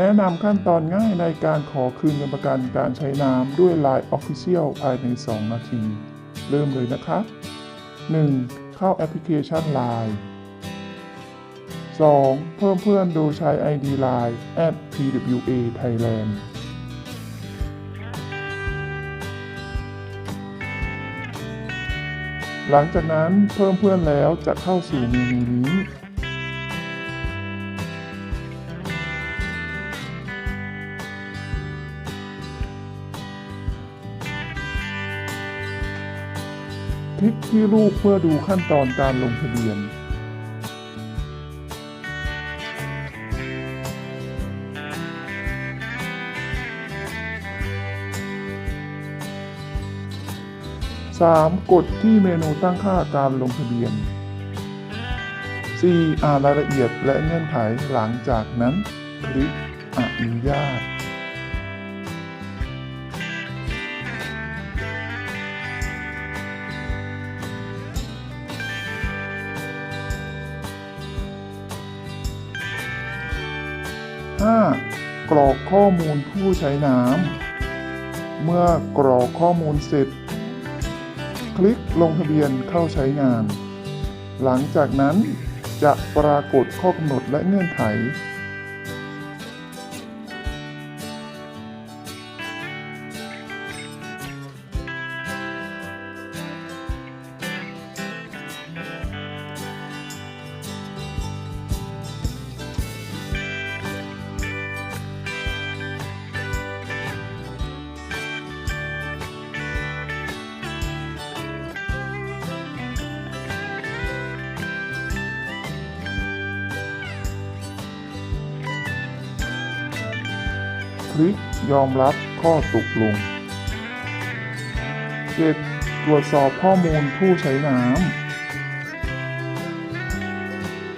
แนะนำขั้นตอนง่ายในการขอคืนเงินประกันการใช้น้ำด้วย Line Official ภายใน 2 นาที เริ่มเลยนะครับ 1. เข้าแอปพลิเคชัน Line 2. เพิ่มเพื่อนโดยใช้ ID Line @pwa Thailand หลังจากนั้นเพิ่มเพื่อนแล้วจะเข้าสู่เมนูนี้ คลิกที่รูปเพื่อดูขั้นตอนการลงทะเบียน 3. กดที่เมนูตั้งค่าการลงทะเบียน 4. อ่านรายละเอียดและเงื่อนไขหลังจากนั้น คลิกอนุญาต 5. กรอกข้อมูลผู้ใช้น้ำ เมื่อกรอกข้อมูลเสร็จ คลิกลงทะเบียนเข้าใช้งาน หลังจากนั้นจะปรากฏข้อกำหนดและเงื่อนไข คลิกยอมรับข้อตกลง 7. ตรวจสอบข้อมูลผู้ใช้น้ำ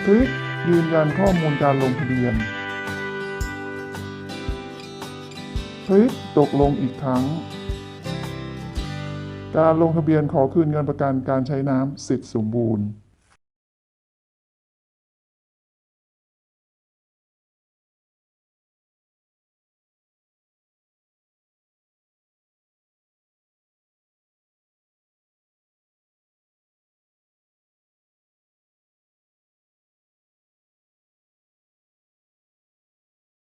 คลิกยืนยันข้อมูลการลงทะเบียนคลิกตกลงอีกครั้ง การลงทะเบียนขอคืนเงินประกันการใช้น้ำเสร็จสมบูรณ์